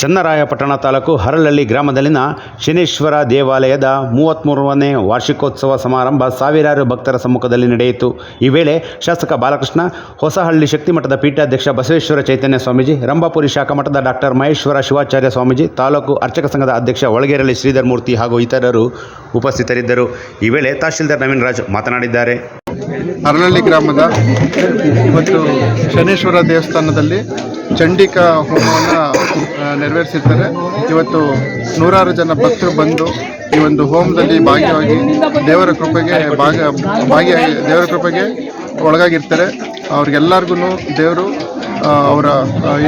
ಚನ್ನರಾಯಪಟ್ಟಣ ತಾಲೂಕು ಹರಳಹಳ್ಳಿ ಗ್ರಾಮದಲ್ಲಿನ ಶನೇಶ್ವರ ದೇವಾಲಯದ ಮೂವತ್ತ್ಮೂರನೇ ವಾರ್ಷಿಕೋತ್ಸವ ಸಮಾರಂಭ ಸಾವಿರಾರು ಭಕ್ತರ ಸಮ್ಮುಖದಲ್ಲಿ ನಡೆಯಿತು. ಈ ವೇಳೆ ಶಾಸಕ ಬಾಲಕೃಷ್ಣ, ಹೊಸಹಳ್ಳಿ ಶಕ್ತಿಮಠದ ಪೀಠಾಧ್ಯಕ್ಷ ಬಸವೇಶ್ವರ ಚೈತನ್ಯ ಸ್ವಾಮೀಜಿ, ರಂಭಾಪುರಿ ಶಾಖಾ ಮಠದ ಡಾಕ್ಟರ್ ಮಹೇಶ್ವರ ಶಿವಾಚಾರ್ಯ ಸ್ವಾಮೀಜಿ, ತಾಲೂಕು ಅರ್ಚಕ ಸಂಘದ ಅಧ್ಯಕ್ಷ ಒಳಗೇರಳ್ಳಿ ಶ್ರೀಧರ್ ಮೂರ್ತಿ ಹಾಗೂ ಇತರರು ಉಪಸ್ಥಿತರಿದ್ದರು. ಈ ವೇಳೆ ತಹಶೀಲ್ದಾರ್ ನವೀನ್ ರಾಜ್ ಮಾತನಾಡಿದ್ದಾರೆ. ಹರಳಹಳ್ಳಿ ಗ್ರಾಮದ ಇವತ್ತು ಶನೇಶ್ವರ ದೇವಸ್ಥಾನದಲ್ಲಿ ಚಂಡಿಕಾ ಹೋಮವನ್ನು ನೆರವೇರಿಸಿದ್ದಾರೆ ಇವತ್ತು ನೂರಾರು ಜನ ಭಕ್ತರು ಬಂದು ಈ ಒಂದು ಹೋಮದಲ್ಲಿ ಭಾಗಿಯಾಗಿ ದೇವರ ಕೃಪೆಗೆ ಭಾಗ, ಭಾಗಿಯಾಗಿ ದೇವರ ಕೃಪೆಗೆ ಒಳಗಾಗಿರ್ತಾರೆ. ಅವ್ರಿಗೆಲ್ಲರಿಗೂ ದೇವರು ಅವರ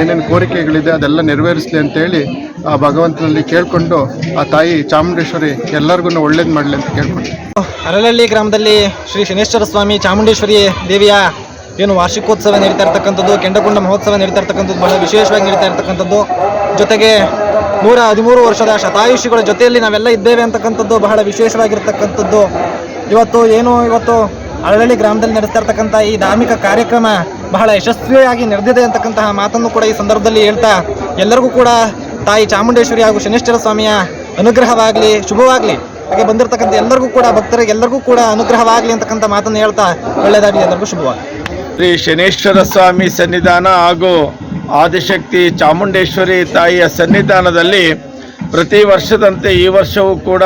ಏನೇನು ಕೋರಿಕೆಗಳಿದೆ ಅದೆಲ್ಲ ನೆರವೇರಿಸಲಿ ಅಂತೇಳಿ ಆ ಭಗವಂತನಲ್ಲಿ ಕೇಳಿಕೊಂಡು ಆ ತಾಯಿ ಚಾಮುಂಡೇಶ್ವರಿ ಎಲ್ಲರಿಗೂ ಒಳ್ಳೇದು ಮಾಡಲಿ ಅಂತ ಕೇಳ್ಕೊಂಡು. ಅರಳಹಳ್ಳಿ ಗ್ರಾಮದಲ್ಲಿ ಶ್ರೀ ಶನೇಶ್ವರ ಸ್ವಾಮಿ ಚಾಮುಂಡೇಶ್ವರಿ ದೇವಿಯ ಏನು ವಾರ್ಷಿಕೋತ್ಸವ ನಡೀತಾ ಇರ್ತಕ್ಕಂಥದ್ದು, ಕೆಂಡಕುಂಡ ಮಹೋತ್ಸವ ನಡೀತಾ ಇರ್ತಕ್ಕಂಥದ್ದು, ಬಹಳ ವಿಶೇಷವಾಗಿ ನಡೀತಾ ಇರ್ತಕ್ಕಂಥದ್ದು. ಜೊತೆಗೆ ನೂರ ಹದಿಮೂರು ವರ್ಷದ ಶತಾಯುಷಿಗಳ ಜೊತೆಯಲ್ಲಿ ನಾವೆಲ್ಲ ಇದ್ದೇವೆ ಅಂತಕ್ಕಂಥದ್ದು ಬಹಳ ವಿಶೇಷವಾಗಿರ್ತಕ್ಕಂಥದ್ದು. ಇವತ್ತು ಏನು, ಇವತ್ತು ಅರಳಹಳ್ಳಿ ಗ್ರಾಮದಲ್ಲಿ ನಡೆಸ್ತಾ ಈ ಧಾರ್ಮಿಕ ಕಾರ್ಯಕ್ರಮ ಬಹಳ ಯಶಸ್ವಿಯಾಗಿ ನಡೆದಿದೆ ಅಂತಕ್ಕಂತಹ ಮಾತನ್ನು ಕೂಡ ಈ ಸಂದರ್ಭದಲ್ಲಿ ಹೇಳ್ತಾ ಎಲ್ಲರಿಗೂ ಕೂಡ ತಾಯಿ ಚಾಮುಂಡೇಶ್ವರಿ ಹಾಗೂ ಶನೇಶ್ವರ ಸ್ವಾಮಿಯ ಅನುಗ್ರಹವಾಗಲಿ, ಶುಭವಾಗಲಿ. ಹಾಗೆ ಬಂದಿರತಕ್ಕಂಥ ಎಲ್ಲರಿಗೂ ಕೂಡ, ಭಕ್ತರಿಗೆ ಎಲ್ಲರಿಗೂ ಕೂಡ ಅನುಗ್ರಹವಾಗಲಿ ಅಂತಕ್ಕಂಥ ಮಾತನ್ನು ಹೇಳ್ತಾ ಒಳ್ಳೆಯದಾಗಲಿ, ಎಲ್ಲರಿಗೂ ಶುಭವಾಗಲಿ. ಶ್ರೀ ಶನೇಶ್ವರ ಸ್ವಾಮಿ ಸನ್ನಿಧಾನ ಹಾಗೂ ಆದಿಶಕ್ತಿ ಚಾಮುಂಡೇಶ್ವರಿ ತಾಯಿಯ ಸನ್ನಿಧಾನದಲ್ಲಿ ಪ್ರತಿ ವರ್ಷದಂತೆ ಈ ವರ್ಷವೂ ಕೂಡ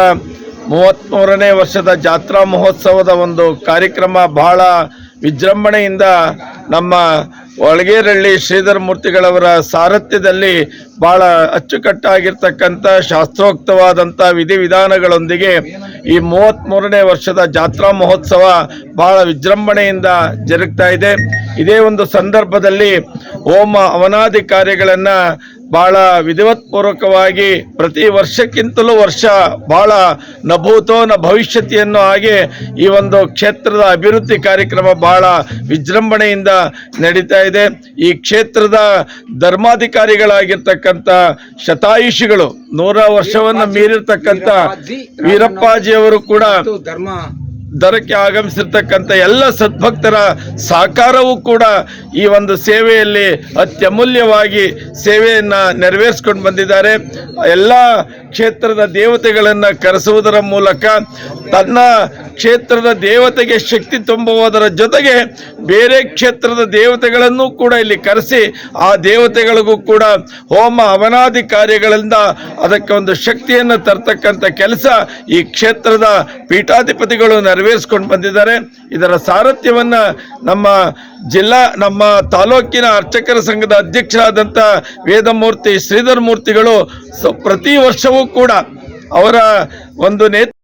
ಮೂವತ್ತ್ಮೂರನೇ ವರ್ಷದ ಜಾತ್ರಾ ಮಹೋತ್ಸವದ ಒಂದು ಕಾರ್ಯಕ್ರಮ ಬಹಳ ವಿಜೃಂಭಣೆಯಿಂದ ನಮ್ಮ ಒಳಗೇರಳ್ಳಿ ಶ್ರೀಧರ ಮೂರ್ತಿಗಳವರ ಸಾರಥ್ಯದಲ್ಲಿ ಬಹಳ ಅಚ್ಚುಕಟ್ಟಾಗಿರ್ತಕ್ಕಂಥ ಶಾಸ್ತ್ರೋಕ್ತವಾದಂಥ ವಿಧಿವಿಧಾನಗಳೊಂದಿಗೆ ಈ ಮೂವತ್ತ್ಮೂರನೇ ವರ್ಷದ ಜಾತ್ರಾ ಮಹೋತ್ಸವ ಬಹಳ ವಿಜೃಂಭಣೆಯಿಂದ ಜರುಗ್ತಾ ಇದೆ. ಇದೇ ಒಂದು ಸಂದರ್ಭದಲ್ಲಿ ಹೋಮ ಅವನಾದಿ ಕಾರ್ಯಗಳನ್ನು ಬಹಳ ವಿಧಿವತ್ಪೂರ್ವಕವಾಗಿ ಪ್ರತಿ ವರ್ಷಕ್ಕಿಂತಲೂ ವರ್ಷ ಬಹಳ ನಭೂತೋ ನ ಭವಿಷ್ಯತಿಯನ್ನು ಹಾಗೆ ಈ ಒಂದು ಕ್ಷೇತ್ರದ ಅಭಿವೃದ್ಧಿ ಕಾರ್ಯಕ್ರಮ ಬಹಳ ವಿಜೃಂಭಣೆಯಿಂದ ನಡೀತಾ ಇದೆ. ಈ ಕ್ಷೇತ್ರದ ಧರ್ಮಾಧಿಕಾರಿಗಳಾಗಿರ್ತಕ್ಕಂಥ ಶತಾಯುಷಿಗಳು ನೂರ ವರ್ಷವನ್ನು ಮೀರಿರ್ತಕ್ಕಂಥ ವೀರಪ್ಪಾಜಿಯವರು ಕೂಡ ದರಕ್ಕೆ ಆಗಮಿಸಿರ್ತಕ್ಕಂಥ ಎಲ್ಲ ಸದ್ಭಕ್ತರ ಸಹಕಾರವೂ ಕೂಡ ಈ ಒಂದು ಸೇವೆಯಲ್ಲಿ ಅತ್ಯಮೂಲ್ಯವಾಗಿ ಸೇವೆಯನ್ನು ನೆರವೇರಿಸ್ಕೊಂಡು ಬಂದಿದ್ದಾರೆ. ಎಲ್ಲ ಕ್ಷೇತ್ರದ ದೇವತೆಗಳನ್ನು ಕರೆಸುವುದರ ಮೂಲಕ ತನ್ನ ಕ್ಷೇತ್ರದ ದೇವತೆಗೆ ಶಕ್ತಿ ತುಂಬುವುದರ ಜೊತೆಗೆ ಬೇರೆ ಕ್ಷೇತ್ರದ ದೇವತೆಗಳನ್ನು ಕೂಡ ಇಲ್ಲಿ ಕರೆಸಿ ಆ ದೇವತೆಗಳಿಗೂ ಕೂಡ ಹೋಮ ಅವನಾದಿ ಕಾರ್ಯಗಳಿಂದ ಅದಕ್ಕೆ ಒಂದು ಶಕ್ತಿಯನ್ನು ತರ್ತಕ್ಕಂಥ ಕೆಲಸ ಈ ಕ್ಷೇತ್ರದ ಪೀಠಾಧಿಪತಿಗಳು ನೆರವೇರಿಸ್ಕೊಂಡು ಬಂದಿದ್ದಾರೆ. ಇದರ ಸಾರಥ್ಯವನ್ನು ನಮ್ಮ ಜಿಲ್ಲಾ, ನಮ್ಮ ತಾಲೂಕಿನ ಅರ್ಚಕರ ಸಂಘದ ಅಧ್ಯಕ್ಷರಾದಂಥ ವೇದಮೂರ್ತಿ ಶ್ರೀಧರ್ ಮೂರ್ತಿಗಳು ಪ್ರತಿ ವರ್ಷವೂ ಕೂಡ ಅವರ ಒಂದು ನೇತೃತ್ವ